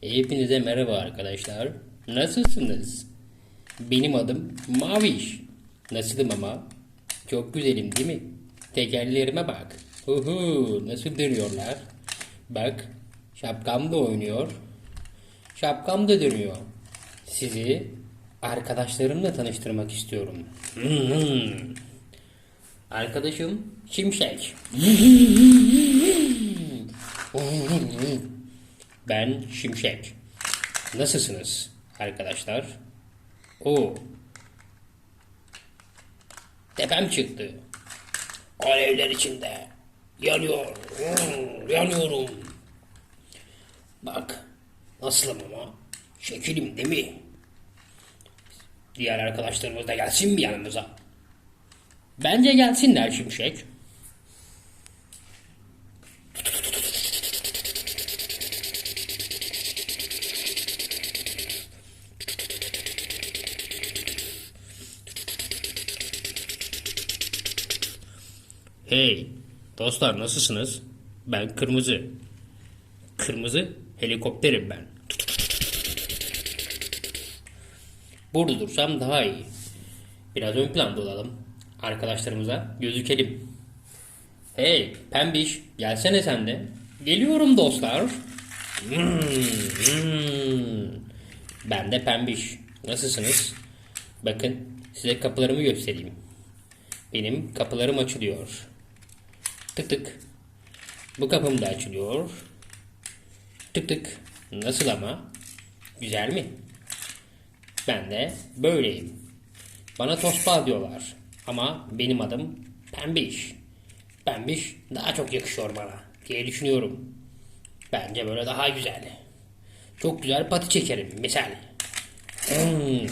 Hepinize merhaba arkadaşlar. Nasılsınız? Benim adım Maviş. Nasılım ama? Çok güzelim değil mi? Tekerlerime bak. Uhu, nasıl dönüyorlar? Bak, şapkam da oynuyor. Şapkam da dönüyor. Sizi arkadaşlarımla tanıştırmak istiyorum. Arkadaşım Şimşek. Ben Şimşek. Nasılsınız arkadaşlar? O. Tepem çıktı. Alevler içinde. Yanıyor. Hmm, Yanıyorum. Bak. Nasılım ama? Şekilim değil mi? Diğer arkadaşlarımız da gelsin mi yanımıza? Bence gelsinler Şimşek. Hey dostlar nasılsınız? Ben Kırmızı. Kırmızı helikopterim ben. Burada dursam daha iyi. Biraz ön planda olalım. Arkadaşlarımıza gözükelim. Hey pembiş gelsene sen de. Geliyorum dostlar. Hmm, hmm. Ben de pembiş. Nasılsınız? Bakın size kapılarımı göstereyim. Benim kapılarım açılıyor. Tık tık. Bu kapım da açılıyor. Tık tık. Nasıl ama? Güzel mi? Ben de böyleyim. Bana tospa diyorlar. Ama benim adım Pembiş. Pembiş daha çok yakışıyor bana diye düşünüyorum. Bence böyle daha güzel. Çok güzel pati çekerim misal. Hmm.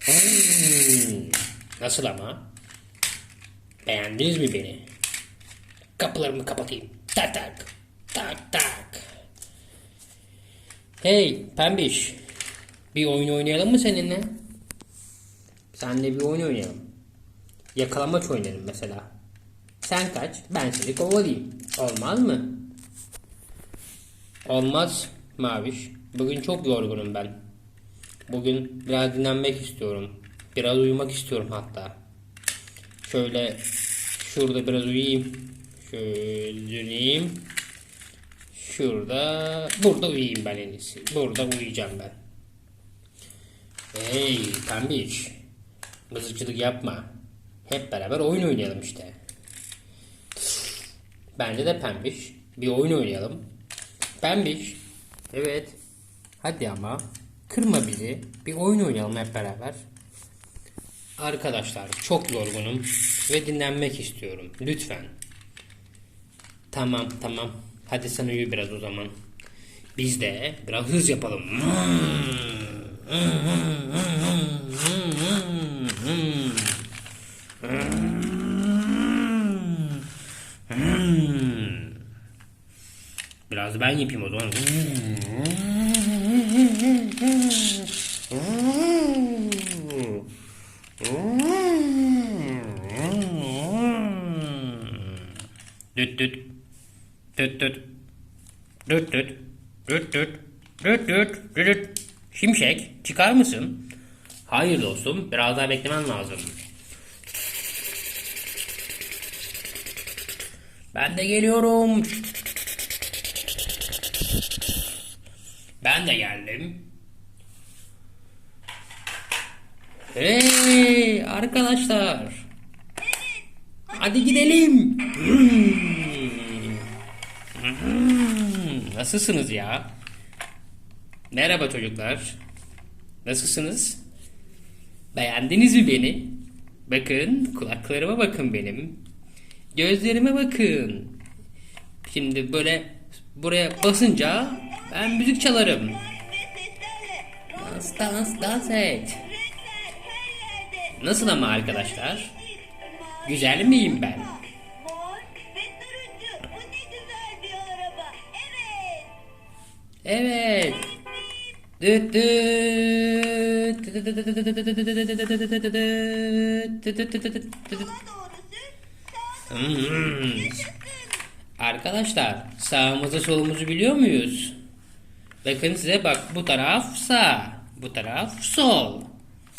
Hmm. Nasıl ama? Beğendiniz mi beni? Kapılarımı kapatayım. Tak tak. Tak tak. Hey Pembiş. Bir oyun oynayalım mı seninle? Senle bir oyun oynayalım. Yakalamaç oynayalım mesela. Sen kaç, ben seni kovalayayım. Olmaz mı? Olmaz Maviş. Bugün çok yorgunum ben. Bugün biraz dinlenmek istiyorum. Biraz uyumak istiyorum hatta. Şöyle şurada biraz uyuyayım. Şöyle döneyim. Şurada, burada uyuyayım ben en iyisi. Burada uyuyacağım ben. Hey pembiş. Mızıkçılık yapma. Hep beraber oyun oynayalım işte. Bence de pembiş. Bir oyun oynayalım. Pembiş. Evet. Hadi ama. Kırma bizi. Bir oyun oynayalım hep beraber. Arkadaşlar çok yorgunum ve dinlenmek istiyorum. Lütfen. Tamam tamam. Hadi sen uyu biraz o zaman. Biz de biraz hız yapalım. Biraz ben yapayım o zaman. Düt düt. Düt düt. Düt düt. Düt düt. Düt düt. Düt düt. Şimşek çıkar mısın? Hayır dostum biraz daha beklemen lazım. Ben de geliyorum. Ben de geldim. Hey arkadaşlar. Hadi gidelim. Hmm, Nasılsınız ya? Merhaba çocuklar. Nasılsınız? Beğendiniz mi beni? Bakın kulaklarıma bakın benim. Gözlerime bakın. Şimdi böyle buraya basınca ben müzik çalarım. Dans dans dans et. Nasıl ama arkadaşlar? Güzel miyim ben? Evet. Hmm. Arkadaşlar sağımızı solumuzu biliyor muyuz? Bakın size bak bu taraf sağ, bu taraf sol.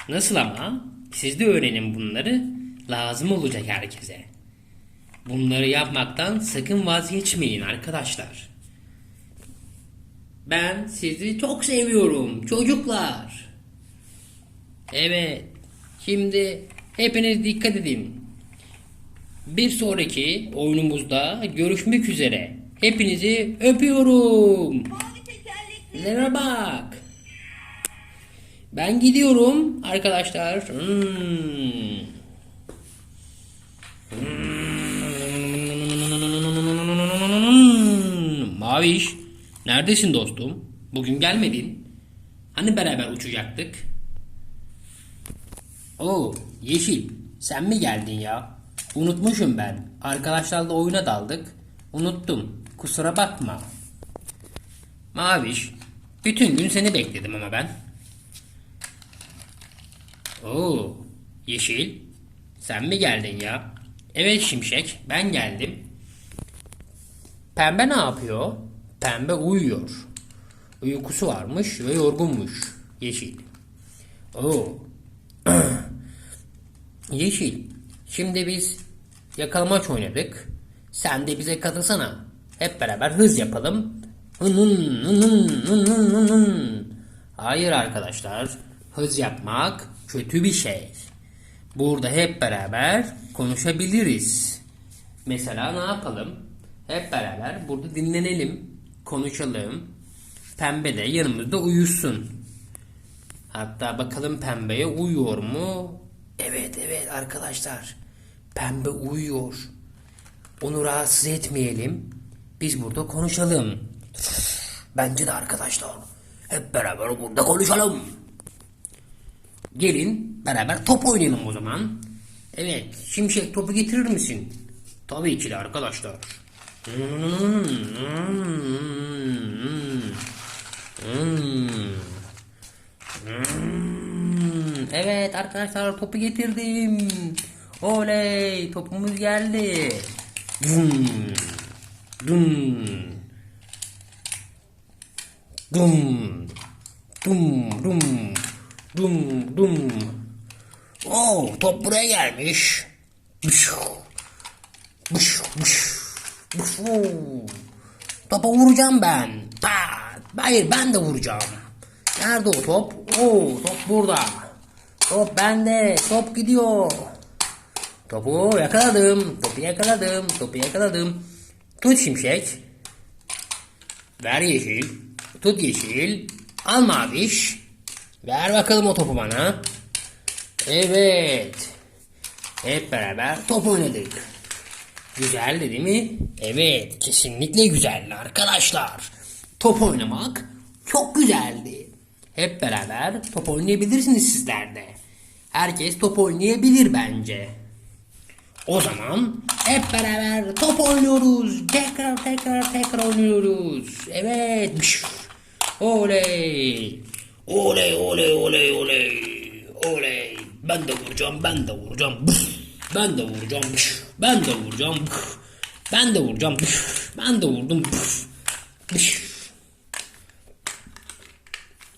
Nasıl ama? Siz de öğrenin bunları. Lazım olacak herkese. Bunları yapmaktan sakın vazgeçmeyin arkadaşlar. Ben sizi çok seviyorum çocuklar. Evet. Şimdi hepiniz dikkat edin. Bir sonraki oyunumuzda görüşmek üzere. Hepinizi öpüyorum. Lere bak. Ben gidiyorum arkadaşlar. Hmm. Hmm. Maviş, neredesin dostum? Bugün gelmedin. Hani beraber uçacaktık? Oo, Yeşil, sen mi geldin ya? Unutmuşum ben. Arkadaşlarla oyuna daldık. Unuttum. Kusura bakma. Maviş, bütün gün seni bekledim ama ben. Oo, Yeşil, sen mi geldin ya? Evet Şimşek, ben geldim. Pembe ne yapıyor? Pembe uyuyor. Uykusu varmış ve yorgunmuş. Yeşil. Oo. Yeşil. Şimdi biz yakalamaç oynadık. Sen de bize katılsana. Hep beraber hız yapalım. Hının. Hayır arkadaşlar. Hız yapmak kötü bir şey. Burada hep beraber konuşabiliriz. Mesela ne yapalım? Hep beraber burada dinlenelim, konuşalım. Pembe de yanımızda uyusun. Hatta bakalım pembeye uyuyor mu? Evet evet arkadaşlar. Pembe uyuyor. Onu rahatsız etmeyelim. Biz burada konuşalım. Bence de arkadaşlar. Hep beraber burada konuşalım. Gelin beraber top oynayalım o zaman. Evet, şimşek topu getirir misin? Tabii ki de arkadaşlar. Evet arkadaşlar topu getirdim. Oley topumuz geldi. Dum. Dum. Dum. Dum dum. Dum dum. Oo top buraya gelmiş. Bış. Bış bış. Topa vuracağım ben. Pat. Hayır ben de vuracağım. Nerede o top? Oo top burada. Top bende. Top gidiyor. Topu yakaladım. Topu yakaladım. Topu yakaladım. Tut şimşek. Ver yeşil. Tut yeşil. Al maviş. Ver bakalım o topu bana. Evet. Hep beraber top oynadık. Güzeldi değil mi? Evet, kesinlikle güzeldi arkadaşlar. Top oynamak çok güzeldi. Hep beraber top oynayabilirsiniz sizler de. Herkes top oynayabilir bence. O zaman hep beraber top oynuyoruz. Tekrar tekrar tekrar oynuyoruz. Evet. Oley. Oley oley oley oley. Oley. Ben de vuracağım ben de vuracağım. Ben de vuracağım. Ben de vuracağım. Ben de vuracağım. Ben de vurdum.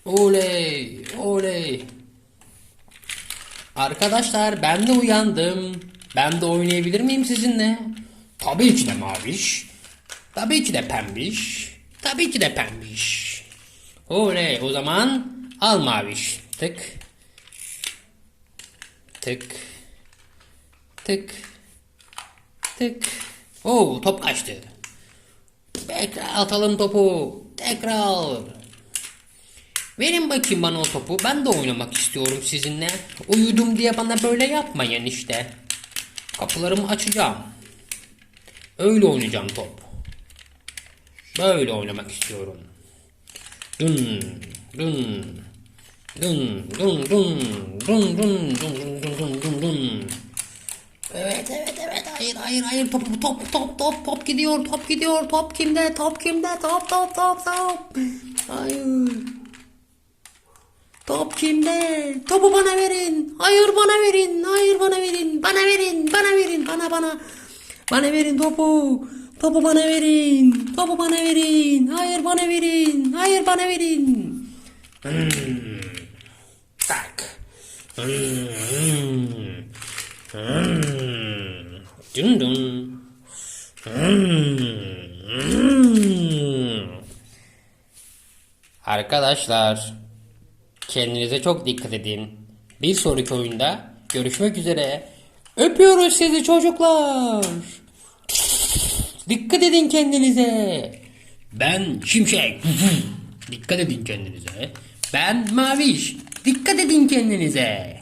Oley. Oley. Arkadaşlar ben de uyandım. Ben de oynayabilir miyim sizinle? Tabii ki de maviş. Tabii ki de pembiş. Tabii ki de pembiş. Oley o zaman al maviş. Tık. Tık. Tık. Tık. Oo top kaçtı. Tekrar atalım topu. Tekrar. Verin bakayım bana o topu. Ben de oynamak istiyorum sizinle. Uyudum diye bana böyle yapmayın işte. Kapılarımı açacağım. Öyle oynayacağım top. Böyle oynamak istiyorum. Dun dun dun dun dun dun dun dun dun dun dun dun dun. Hayır hayır top top top top top gidiyor top gidiyor top kimde top kimde top top top top hayır Top kimde? Topu bana verin. Hayır bana verin. Hayır bana verin. Bana verin. Bana verin. Bana bana. Bana verin topu. Topu bana verin. Topu bana verin. Hayır bana verin. Hayır bana verin. Hmm. Tak. Hmm. Hmm. Hmm. Hmm. Arkadaşlar kendinize çok dikkat edin. Bir sonraki oyunda görüşmek üzere. Öpüyoruz sizi çocuklar. Dikkat edin kendinize. Ben Şimşek. Dikkat edin kendinize. Ben Maviş. Dikkat edin kendinize.